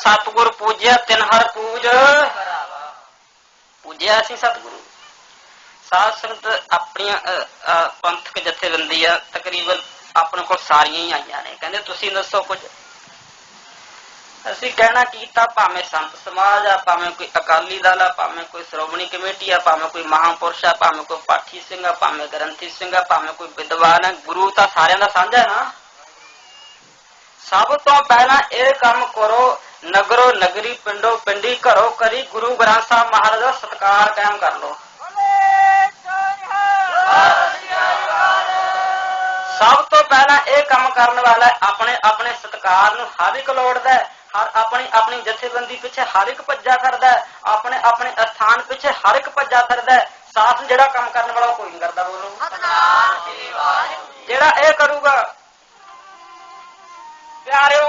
ਸਤਿਗੁਰ ਪੂਜਿਆ ਤਿਨ ਹਰ ਪੂਜ। ਪੂਜਿਆ ਸੀ ਸਤਿਗੁਰੂ। ਸਾਧ ਸੰਗਤ ਆਪਣੀਆਂ ਅ, ਅ, ਪੰਥਕ ਤਕਰੀਬਨ ਆਪਣੇ ਕੋਲ ਸਾਰੀਆਂ ਹੀ ਆਈਆਂ ਨੇ। ਕਹਿੰਦੇ ਤੁਸੀਂ ਦੱਸੋ ਕੁਝ? ਅਸੀਂ ਕਹਿਣਾ ਕੀਤਾ ਭਾਵੇਂ ਸੰਤ ਸਮਾਜ ਆ ਭਾਵੇਂ ਕੋਈ ਅਕਾਲੀ ਦਲ ਆ ਭਾਵੇਂ ਕੋਈ ਸ਼੍ਰੋਮਣੀ ਕਮੇਟੀ ਆ ਭਾਵੇਂ ਕੋਈ ਮਹਾਂਪੁਰਸ਼ ਆ ਭਾਵੇਂ ਕੋਈ ਪਾਠੀ ਸਿੰਘ ਆ ਭਾਵੇਂ ਗ੍ਰੰਥੀ ਸਿੰਘ ਆ ਭਾਵੇਂ ਕੋਈ ਵਿਦਵਾਨ ਆ ਗੁਰੂ ਤਾਂ ਸਾਰਿਆਂ ਦਾ ਸਾਂਝਾ ਨਾ। ਸਭ ਤੋਂ ਪਹਿਲਾਂ ਇਹ ਕੰਮ ਕਰੋ ਨਗਰੋ ਨਗਰੀ ਪਿੰਡੋ ਪਿੰਡੀ ਘਰੋ ਕਰੀ ਗੁਰੂ ਗ੍ਰੰਥ ਸਾਹਿਬ ਮਹਾਰਾਜ ਦਾ ਸਤਕਾਰ ਕਾਇਮ ਕਰ ਲੋ ਸਭ ਤੋਂ ਪਹਿਲਾਂ ਇਹ ਕੰਮ ਕਰਨ ਵਾਲਾ ਆਪਣੇ ਆਪਣੇ ਸਤਕਾਰ ਨੂੰ ਹਰ ਇੱਕ ਲੋੜਦਾ ਹੈ। ਹਰ ਆਪਣੀ ਆਪਣੀ ਜਥੇਬੰਦੀ ਪਿੱਛੇ ਹਰ ਇੱਕ ਭੱਜਾ ਕਰਦਾ ਆਪਣੇ ਆਪਣੇ ਅਸਥਾਨ ਪਿੱਛੇ ਹਰ ਇੱਕ ਭੱਜਾ ਕਰਦਾ ਸਾਥ ਜਿਹੜਾ ਕੰਮ ਕਰਨ ਵਾਲਾ ਕੋਈ ਨਹੀਂ ਕਰਦਾ ਬੋਲੋ। ਜਿਹੜਾ ਇਹ ਕਰੂਗਾ ਪਿਆਰਿਓ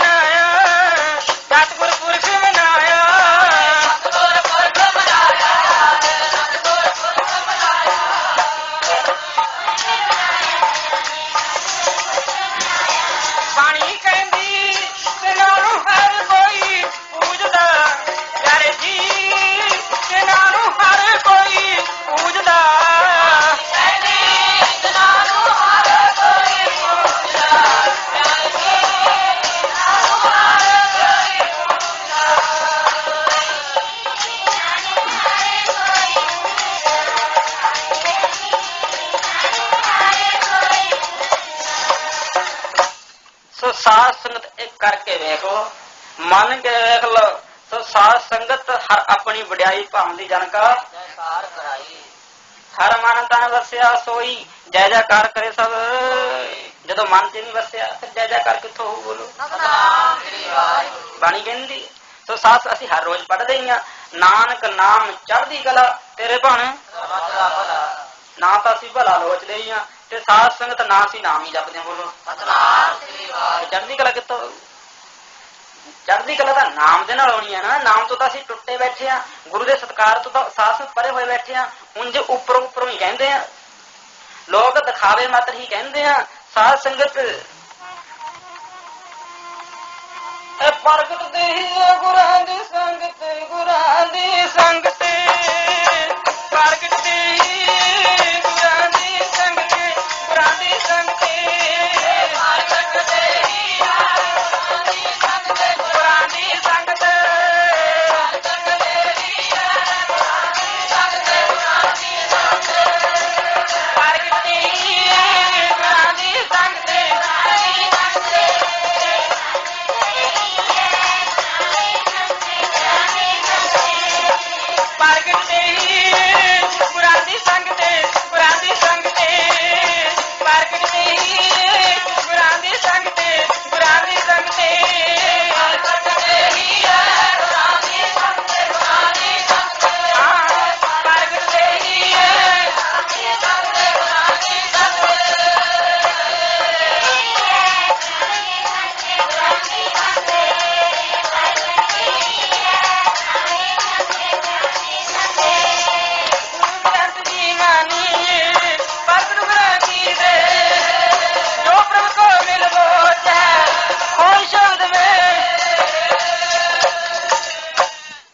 ਸੋ ਸਾਧ ਸੰਗਤ ਇਹ ਕਰਕੇ ਵੇਖ ਲੋ ਮੰਨ ਕੇ ਵੇਖ ਲੋ ਸੋ ਸਾਧ ਸੰਗਤ ਹਰ ਆਪਣੀ ਵਡਿਆਈ ਭਾਉਂਦੀ ਜਨਕਾ ਜੈਕਾਰ ਕਰਾਈ। ਹਰ ਮਨ ਤਨ ਵਸਿਆ ਸੋਈ ਜੈ ਜੈਕਾਰ ਕਰੇ ਸਭ। ਜਦੋਂ ਮਨ ਚ ਨਹੀਂ ਵਸਿਆ ਫਿਰ ਜੈ ਜੈਕਾਰ ਕਿੱਥੋਂ ਹੋਊ ਬੋਲੋ? ਸਤਨਾਮ ਸ੍ਰੀ ਵਾਹਿਗੁਰੂ। ਬਾਣੀ ਕਹਿੰਦੀ ਸੋ ਸਾਧ ਅਸੀਂ ਹਰ ਰੋਜ਼ ਪੜ੍ਹਦੇ ਹੀ ਆ। ਨਾਨਕ ਨਾਮ ਚੜ੍ਹਦੀ ਕਲਾ ਤੇਰੇ ਭਾਣੇ। ਨਾ ਤਾਂ ਅਸੀਂ ਭਲਾ ਲੋਚਦੇ ਹੀ ਆ। ਤੇ ਸਾਧ ਸੰਗਤ ਨਾ ਅਸੀਂ ਨਾਮ ਹੀ ਜਪਦੇ ਹਾਂ ਬੋਲੋ। ਸਤਨਾਮ ਸ੍ਰੀ ਤੇ ਵਾਹਿਗੁਰੂ। ਚੜ੍ਹਦੀ ਕਲਾ ਕਿੱਥੋਂ? ਚੜ੍ਹਦੀ ਕਲਾ ਤਾਂ ਨਾਮ ਦੇ ਨਾਲ ਆਉਣੀ ਹੈ ਨਾ। ਨਾਮ ਤੋਂ ਤਾਂ ਅਸੀਂ ਟੁੱਟੇ ਬੈਠੇ ਆ। ਗੁਰੂ ਦੇ ਸਤਕਾਰ ਤੋਂ ਤਾਂ ਸਾਸ ਪਰੇ ਹੋਏ ਬੈਠੇ ਆ। ਉਂਝ ਉੱਪਰੋਂ ਉੱਪਰੋਂ ਹੀ ਕਹਿੰਦੇ ਆ ਲੋਕ ਦਿਖਾਵੇ ਮਾਤਰ ਹੀ ਕਹਿੰਦੇ ਆ ਸਾਧ ਸੰਗਤ। ਇਹ ਪ੍ਰਗਟ ਦੇ ਗੁਰਾਂ ਦੀ ਸੰਗਤ ਗੁਰਾਂ ਦੀ ਸੰਗ Ani sangat